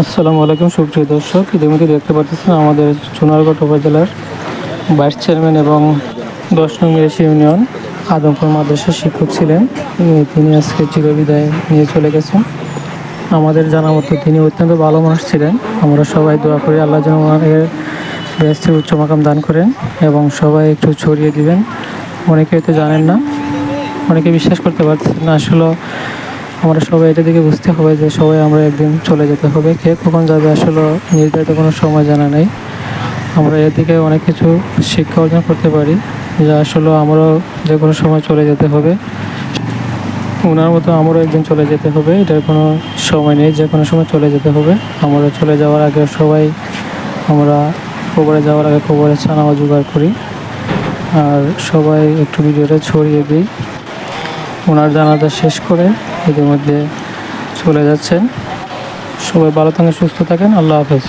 আসসালামু আলাইকুম, সুপ্রিয় দর্শক। ইতিমধ্যে দেখতে পাচ্ছেন আমাদের সোনারগড় উপজেলার ভাইস চেয়ারম্যান এবং দশ নং ইউনিয়ন আদমপুর মাদ্রাসার শিক্ষক ছিলেন। তিনি- আজকে চিরবিদায় নিয়ে চলে গেছেন। আমাদের জানা মতো তিনি অত্যন্ত ভালো মানুষ ছিলেন। আমরা সবাই দোয়া করি আল্লাহ যেন ওনাকে ব্যস্তের উচ্চ মাকাম দান করেন এবং সবাই একটু ছড়িয়ে দিবেন। অনেকে হয়তো জানেন না, অনেকে বিশ্বাস করতে পারছেন না। আসলে আমরা সবাই এটা দিকে বুঝতে হবে যে সবাই আমরা একদিন চলে যেতে হবে, কে কখন যাবে আসলে নির্ধারিত কোনো সময় জানা নেই। আমরা এর দিকে অনেক কিছু শিক্ষা অর্জন করতে পারি, যে আসলে আমরাও যে কোনো সময় চলে যেতে হবে। ওনার মতো আমারও একদিন চলে যেতে হবে, এটার কোনো সময় নেই, যে কোনো সময় চলে যেতে হবে। আমরা চলে যাওয়ার আগে সবাই আমরা কবরে যাওয়ার আগে কবরে ছানাও জোগাড় করি, আর সবাই একটু ভিডিওটা ছড়িয়ে দিই। ওনার জানাজা শেষ করে ইতিমধ্যে চলে যাচ্ছেন। সবাই ভালো থাকেন সুস্থ থাকেন। আল্লাহ হাফেজ।